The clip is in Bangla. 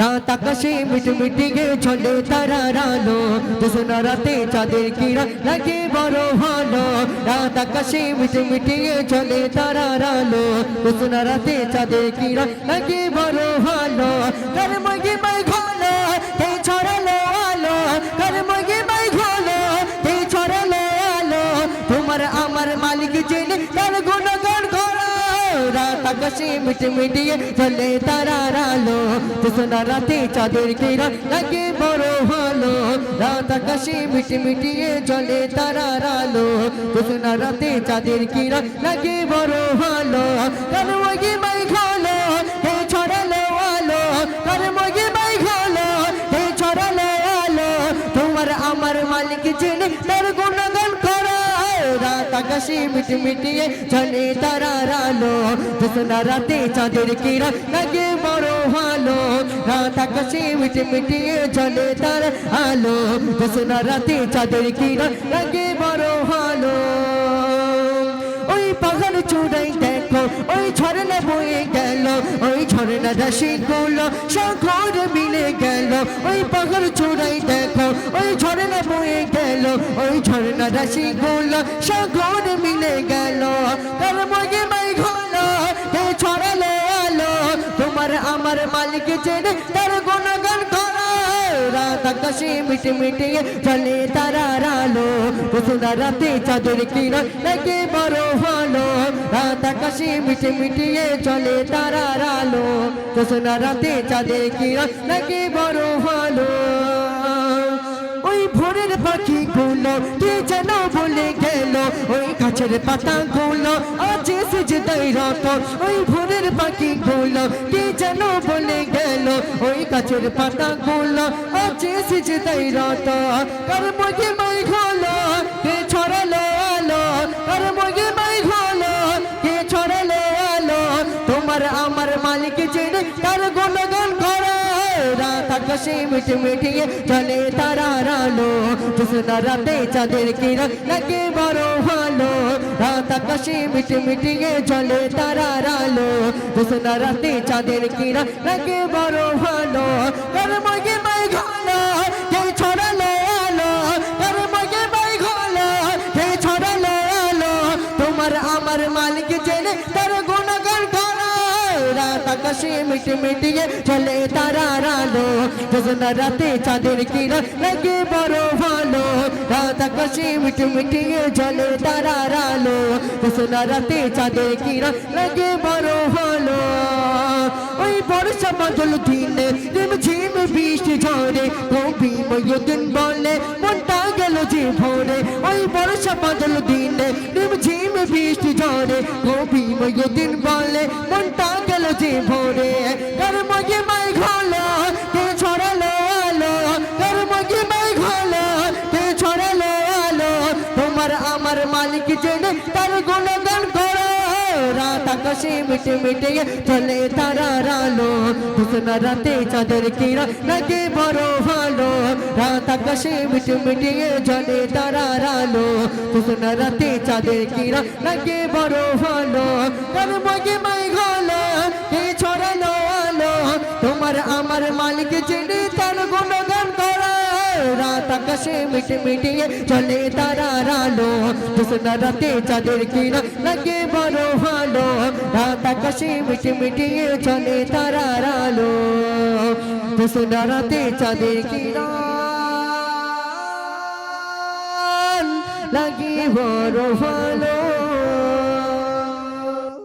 রাত আকাশে মিটমিটিয়ে চলে তারার আলো জোসনা রাতে চাঁদের কিরণ লাগে বড় ভালো। রাত আকাশে মিটমিটিয়ে চলে তারার আলো জোসনা রাতে চাঁদের কিরণ লাগে বড় ভালো। কার মগে মাই ঘলো তে ছড়ালো আলো। কার মগে মাই ঘলো তে ছড়ালো আলো। তোমার আমার মালিক জেনে তার করো রাত আকাশে মিটমিটিয়ে চলে তারার আলো জোসনা রাতে চাঁদের কিরণ লাগে বড় ভালো রাত আকাশে মিটমিটিয়ে চলে তারার আলো জোসনা রাতে চাঁদের কিরণ লাগে বড় ভালো কার মগে মাই ঘলো তে ছড়ালো আলো কার মগে মাই ঘলো তে ছড়ালো আলো তোমার আমার মালিক জেনে তার গুণগান করো আকাশে মিটমিটিয়ে চলে তারার আলো জোসনা রাতে চাঁদের কিরণ লাগে বড় ভালো রাত আকাশে মিটমিটিয়ে চলে তার আলো জোসনা রাতে চাঁদের কিরণ লাগে বড় ভালো ওই পাহাড় চূড়াই দেখো ওই ঝরনা বয়ে গেল ওই ঝরনা রাশি গুলো সাগর মিলে গেল ওই পাহাড় চূড়াই দেখো ওই বয়ে গেল, ওই ঝরনা রাশি গুলো সাগর মিলে গেল। তার মগে মাই তে ছড়ালো আলো, তোমার আমার মালিক জেনে তার গুণগান করো। রাত আকাশে মিটে মিটিয়ে চলে তারার আলো সোনা রাতে চাঁদের কিরণ লাগে বড় ভালো রাত আকাশে মিটে মিটিয়ে চলে তারার আলো সোনা রাতে চাঁদের কিরণ লাগে বড় ভালো ওই ভোরের পাখি গুলো কে যেন বলে গেল? ওই গাছের পাতা গুলো আজ সেজদাই রত। ওই ভোরের পাখি গুলো কে যেন বলে গেল? ওই গাছের পাতা গুলো আজ সেজদাই রত। কার মগে মাই ঘলো কে ছড়ালো আলো? কার মগে মাই ঘলো কে ছড়ালো আলো? তোমার আমার মালিক জেনে তার গুণগান করো। রাত আকাশে মিটে মিটিয়ে চলে তারার আলো জোসনা রাতে চাঁদের কিরণ লাগে বড় ভালো রাত আকাশে মিটে মিটিয়ে চলে তারার আলো জোসনা রাতে চাঁদের কিরণ লাগে বড় ভালো কার মগে মাই ঘলো কে ছড়ালো আলো কার মগে মাই ঘলো কে ছড়ালো আলো তোমার আমার মালিক জেনে তার গুণগান করো রাত আকাশে মিটে মিটিয়ে চলে তারার আলো যোজনা রাতে চাঁদের কিরণ লাগে বড় ভালো রাত আকাশে মিটে মিটিয়ে চলে তারার আলো যোজনা রাতে চাঁদের কিরণ লাগে বড় ভালো ওই বর্ষা বাদল দিনে রিম ঝিম বৃষ্টি ঝরে কবি ময়দিন বলে মনটা গেল যে ভোরে ওই বর্ষা বাদল দিনে রিম ঝিম বৃষ্টি ঝরে কবি ময়দিন বলে মনটা গেল যে ভোরে কার মগে মাই ঘলো মালিক জেনে তার গুণগান করো রাত আকাশে মিটে মিটে চলে তারার আলো হুসনা রাতে চাঁদের কিরণ লাগে বড় ভালো রাত আকাশে মিটে মিটে চলে তারার আলো হুসনা রাতে চাঁদের কিরণ লাগে বড় ভালো কার মগে মাই আকাশে মিটে মিটিয়ে চলে তারার আলো জোসনা রাতে চাঁদের কিনা লাগে বড় ভালো? রাত আকাশে মিটে মিটিয়ে চলে তারার আলো দুসনা রাতে চাঁদের কিনা লাগে বড় ভালো?